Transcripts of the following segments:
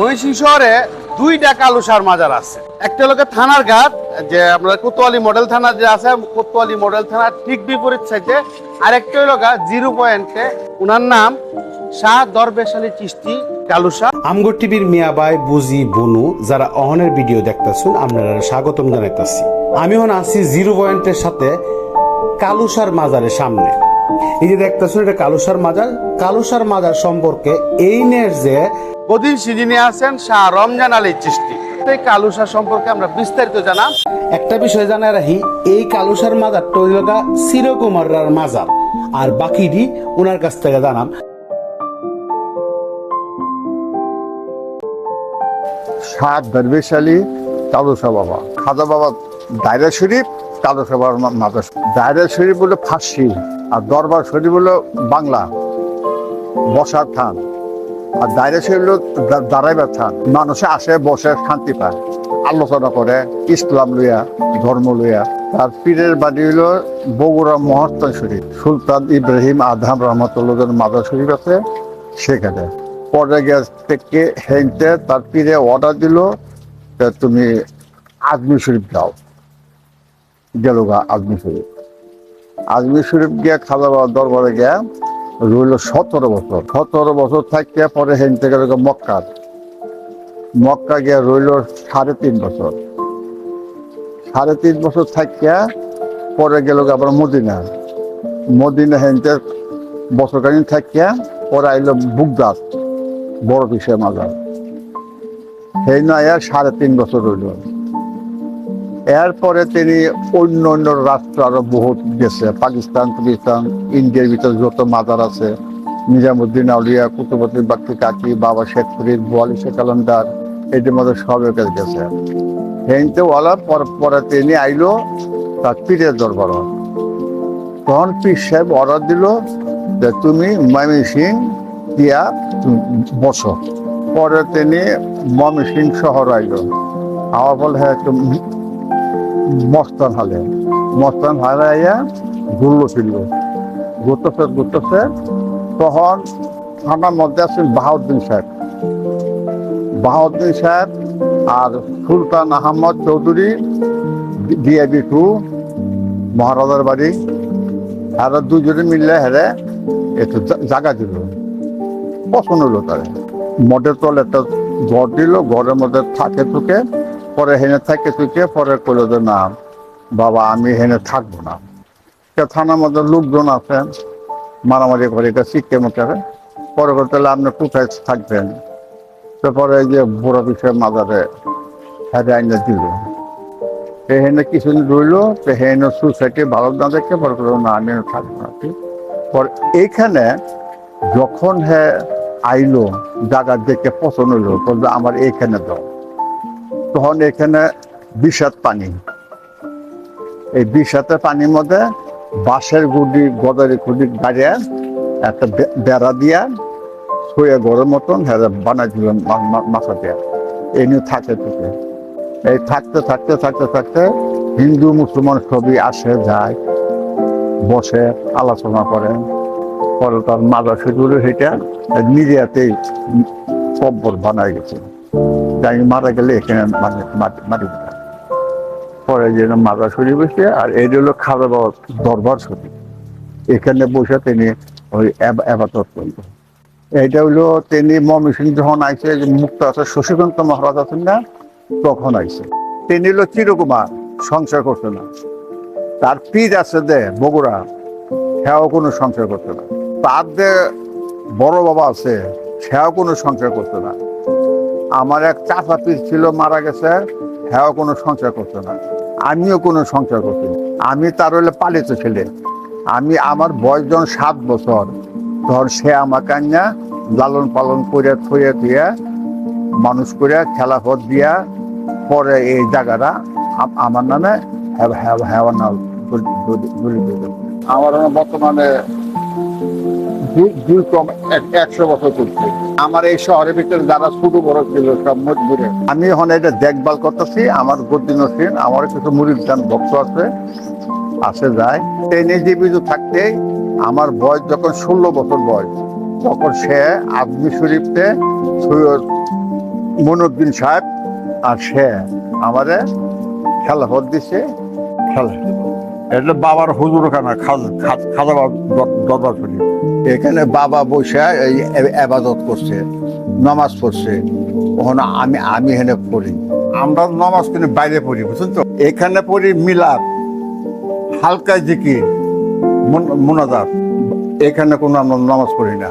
মহিষী শহরে দুইটা কালুসার মাজার আছে। একটা গিয়ে থানার ঘাট, যে আপনার কোতোয়ালি মডেল থানা যে আছে, কোতোয়ালি মডেল ঠিক বিপরীত সাইডে। হলো গা জিরো পয়েন্টে নাম শাহ আমগর টিভির মিয়াবাই বনু, যারা অহনের ভিডিও দেখতেছেন, আপনারা স্বাগতম জানাইতাছি। আমি হন আছি জিরো পয়েন্টের সাথে কালুসার মাজারের সামনে। এই যে দেখতেছেন, এটা কালুসার মাজার। কালুসার মাজার সম্পর্কে এই যে বদিন সিজিনে আছেন শাহ রমজান আলী চিস্তি এই কালুসা সম্পর্কে আমরা বিস্তারিত জানাম। একটা বিষয় জানা রাখি এই কালুসার মাজার টৈলকা চিরকুমার মাজার। আর বাকিটি ওনার কাছ থেকে জানাম। সাত দরবেশ আলী কালুসা বাবা। খাজা বাবা দায়রা শরীফ কালুসা বাবার মা- মাদ্রাস দায়রা শরীফ বলে ফার্সি আর দরবার শরীফ হলো বাংলা। বসার থান। আর দায়রা শরীফ হলো দা- দাঁড়াইবার মানুষে আসে, বসে, শান্তি পায়। আলোচনা করে, ইসলাম লইয়া, ধর্ম লইয়া। তার পীরের বাড়ি হলো বগুড়া মহাস্তান শরীফ। সুলতান ইব্রাহিম আদহাম রহমতুল্লাহ মাদার শরীফ আছে সেখানে। পরে গিয়ে থেকে হেনতে তার পীরে অর্ডার দিল তুমি আজমির শরীফ যাও। গেল গা আজমির শরীফ। আজমির শরীফ গিয়ে খাজা বাবার দরবারে গিয়ে রইল সতেরো বছর। সতেরো বছর থাকতে পরে হেনতে গেল গা মক্কার মক্কা গিয়ে রইল সাড়ে তিন বছর। সাড়ে তিন বছর থাকিয়া পরে গেল আবার মদিনা। মদিনা হেনতে বছর কালীন থাকিয়া পরে আইলো বুকদাস বড় বিষয় মাজার সেই নয়া সাড়ে তিন বছর রইল। এরপরে তিনি অন্য অন্য রাষ্ট্র আরও বহুত গেছে। পাকিস্তান পাকিস্তান, ইন্ডিয়ার ভিতরে যত মাদার আছে, নিজামুদ্দিন আউলিয়া, কুতুবুদ্দিন বাক্তি কাকি, বাবা শেখ ফরিদ বোয়ালি শেখ আলমদার এটির মধ্যে সব কাছে গেছে। ওয়ালা পর, পরে তিনি আইলো তার পীরের দরবার। তখন পীর সাহেব অর্ডার দিল যে তুমি ময়মন সিং দিয়া বসো। পরে তিনি ময়মন সিং শহর আইল। আমার বলে হ্যাঁ মস্তান হালে। মস্তান হালে আইয়া ঘুরলো ফিরল। ঘুরতেছে ঘুরতেছে। তখন থানার মধ্যে আছেন বাহাউদ্দিন সাহেব। বাহাউদ্দিন সাহেব আর সুলতান আহমদ চৌধুরী ডিআইবি টু, মহারাজার বাড়ি। আর দুজনে মিললে হেরে একটু জা- জায়গা দিল। পছন্দ হলো তার মঠের তল একটা ঘর দিল, ঘরের মধ্যে থাকে তুকে পরে হেনে থাকে তুই কে পরে কইলো যে না, বাবা, আমি হেনে থাকব না। থানার মধ্যে লোকজন আছেন, মারামারি করে, এটা শিখতে মুখে পরে তাহলে আপনি কোথায় থাকবেন? তারপরে যে বুড়ো বিষয়ের মাজারে হেরে আইনে দিল। এখানে কিছুদিন রইল হেন সোসাইটি ভালো না দেখে পরে না, আমি থাকব না ঠিক পর এইখানে যখন হ্যাঁ আইলো, জায়গা দেখে পছন্দ হইল আমার এইখানে দাও। তখন এখানে বিষাদ পানি। এই বিষাতের পানির মধ্যে বাঁশের গুডি গদারি গুডি গাড়িয়ে একটা বেড়া দিয়া শুয়ে ঘরের মতন হ্যাঁ বানাই দিল মাথা দিয়ে। এই নিয়ে থাকে থেকে। এই থাকতে থাকতে থাকতে থাকতে হিন্দু, মুসলমান সবই আসে, যায়, বসে, আলোচনা করেন পরে তার মাদা সেগুলো সেটা নিজে হাতেই কব্বর বানায় গেছে। তাই মারা গেলে এখানে মানে মাটি পরে যেন মাদা সরি বসে, আর এই হলো খাওয়া দরবার সরি এখানে বসে তিনি ওই আবাদত করল। এইটা হইল তিনি মমিসিং যখন আইসে মুক্ত আছে, শশীকান্ত মহারাজ আছেন না, তখন আইসে। তিনি হলো চিরকুমার, সংসার করছে না। তার পীর আছে দে, বগুড়া, সেও কোনো সংসার করতে না। তার যে বড় বাবা আছে, সেও কোনো সংসার করতে না। আমার এক চাচা পীর ছিল মারা গেছে হ্যাঁ কোনো সংসার করতে না আমিও কোনো সংসার করতে না আমি তার হলে পালিত ছেলে আমি আমার বয়স যখন সাত বছর ধর সে আমাকে আনিয়া লালন পালন করে থুয়ে থুয়ে মানুষ করে খেলাফত দিয়া পরে এই জায়গাটা আমার নামে হ্যাঁ- হ্যাঁ- হয়েছে। আমার বর্তমানে দুই- একশো বছর করছে আমার এই শহরের ভিতরে যারা ছোট বড় ছিল সব মজবুরে আমি এখন এটা দেখভাল করতেছি, আমার গদ্দিন হোসেন আমার কিছু মুরিদ গান ভক্ত আছে আসে যায়। ট্রেনে জীবিত থাকতে আমার বয়স যখন ষোলো বছর বয়স, তখন সে আজমি শরীফতে সৈয়দ মনুদ্দিন সাহেব আর সে আমারে খেলা ভোট দিছে। খেলা এটা বাবার হুজুরখানা খাজা দরবার শরীফ। এখানে বাবা বসে এই এবাদত করছে নামাজ পড়ছে। ওখানে আমি আমি এখানে পড়ি। আমরা নামাজ কিন্তু বাইরে পড়ি বুঝছেন তো? এখানে পড়ি মিলাদ হালকা জিকির মুন- মুনাজাত। এখানে কোনো আমরা নামাজ পড়ি না।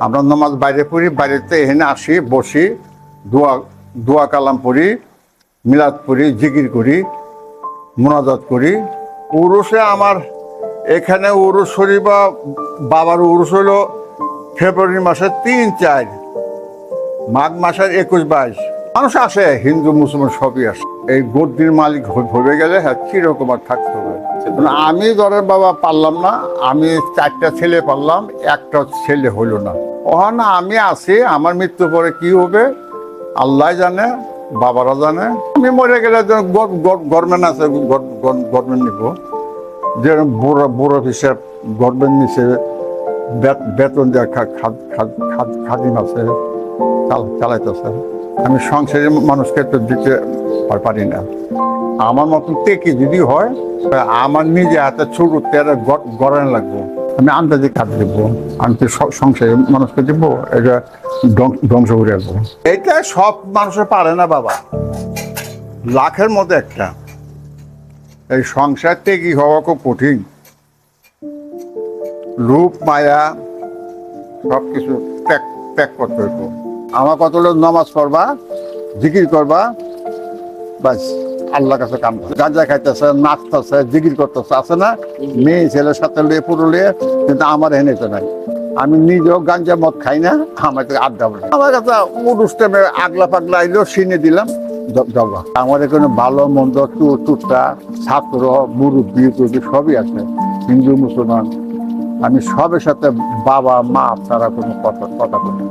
আমরা নামাজ বাইরে পড়ি বাইরেতে এখানে আসি বসি দোয়া দোয়া কালাম পড়ি মিলাদ পড়ি জিকির করি মোনাজাত করি। উরুসে আমার এখানে উরুস শরীফ বা বাবার উরুস হলো ফেব্রুয়ারি মাসের তিন চার, মাঘ মাসের একুশ বাইশ। মানুষ আসে, হিন্দু, মুসলমান সবই আসে। এই গদ্দির মালিক হয়ে গেলে হ্যাঁ কীরকম আর থাকতে হবে? আমি ধরেন বাবা পারলাম না, আমি চারটা ছেলে পারলাম, একটা ছেলে হইল না। ওখানে আমি আছি আমার মৃত্যু পরে কি হবে? আল্লাহ জানে বাবারা জানে। আমি মরে গেলে গভর্নমেন্ট আছে গভর্নমেন্ট নিব। যেরকম বড় বড় হিসেব গভর্নমেন্ট বে- বেতন দেওয়া খাদিম আছে, চাল, চালাইতেছে। আমি সংসারের মানুষকে তো দিতে পারি না। আমার মতন টেকে যদি হয় আমার নিজে হাতে ছোট তেরা গড়ানো লাগবো। আমি আন্দাজে কাজ দেবো আমি তো স- সংসারের মানুষকে দেবো এটা ধ্বং- ধ্বংস করে রাখব এটা সব মানুষে পারে না বাবা। লাখের মধ্যে একটা। এই সংসার টেকি হওয়া খুব কঠিন। রূপ, মায়া সব কিছু ত্যাগ ত্যাগ করতে আমার কত লোক নামাজ পড়বা, জিকির করবা, বাস। আল্লাহ কাছে কাম করে। গাঁজা খাইতেছে, নাচতেছে, জিকির করতেছে, আছে না? মেয়ে ছেলের সাথে লিয়ে, পুরো লিয়ে, কিন্তু আমার এনে তো নাই। আমি নিজেও গাঞ্জা মদ খাই না, আমার আড্ডা বলে আমার কাছে টাইমে আগলা পাগলা আইলো, সিনে দিলাম জবা। আমার এখানে ভালো, মন্দ টুর টুরটা ছাত্র, মুরব্বী টুরবি সবই আছে, হিন্দু, মুসলমান। আমি সবের সাথে বাবা, মা, তারা কোনো কথা কথা বলি।